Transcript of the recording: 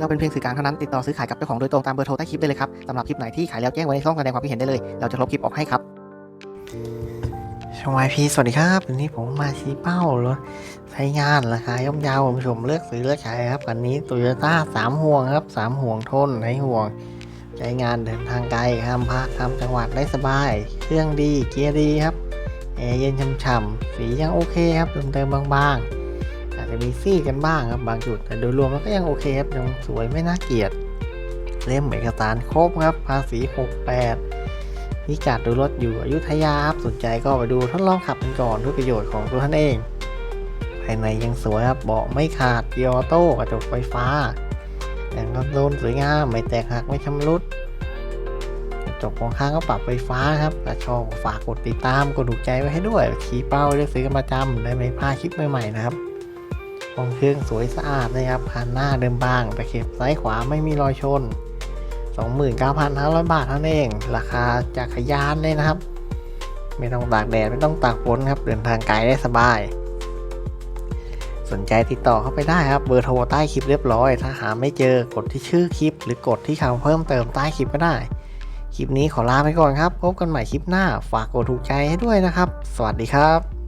เราเป็นเพียงสื่อกลางเท่านั้นติดต่อซื้อขายกับเจ้าของโดยตรงตามเบอร์โทรใต้คลิปได้เลยครับสำหรับคลิปไหนที่ขายแล้วแจ้งไว้ในช่องแสดงความคิดเห็นได้เลย เราจะลบคลิปออกให้ครับช่องไอพีสวัสดีครับวันนี้ผมมาชี้เป้ารถใช้งานราคาย่อมเยาวผมชมเลือกซื้อเลือกใช้ครับคันนี้โตโยต้าสามห่วงครับสามห่วงทนใช้ห่วง ใช้งานเดินทางไกลข้ามภาคข้ามจังหวัดได้สบาย เครื่องดีเกียร์ดีครับแอร์เย็นช่ำๆสียังโอเคครับเติมๆบางๆ จะมีซี่กันบ้างครับบางจุด แต่โดยรวมแล้วก็ยังโอเคครับยังสวยไม่น่าเกลียด เล่มเอกสารครบครับ ภาษี 68พิกัดดูรถอยู่อยุธยาครับสนใจก็ไปดูทดลองขับกันก่อนเพื่อประโยชน์ของตัวท่านเอง ภายในยังสวยครับเบาะไม่ขาดเกียร์ออโต้กระจกไฟฟ้าแต่งคอนโซลสวยงามไม่แตกหักไม่ชำรุดกระจกของข้างก็ปรับไฟฟ้าครับถ้าชอบฝากกดติดตาม กดถูกใจไว้ให้ด้วย ชี้เป้าเลือกซื้อกันประจำได้ไม่พลาดคลิปใหม่ๆนะครับ ห้องเครื่องสวยสะอาดนะครับคันหน้าเดิมบางตะเข็บซ้ายขวาไม่มีรอยชน 29,500 บาทเท่านั้นเอง ราคาจากขยานเลยนะครับ ไม่ต้องตากแดดไม่ต้องตากฝนครับ เดินทางไกลได้สบาย สนใจติดต่อเข้าไปได้ครับ เบอร์โทรใต้คลิปเรียบร้อย ถ้าหาไม่เจอกดที่ชื่อคลิป หรือกดที่คำเพิ่มเติมใต้คลิปก็ได้ คลิปนี้ขอลาไปก่อนครับ พบกันใหม่คลิปหน้า ฝากกดถูกใจให้ด้วยนะครับ สวัสดีครับ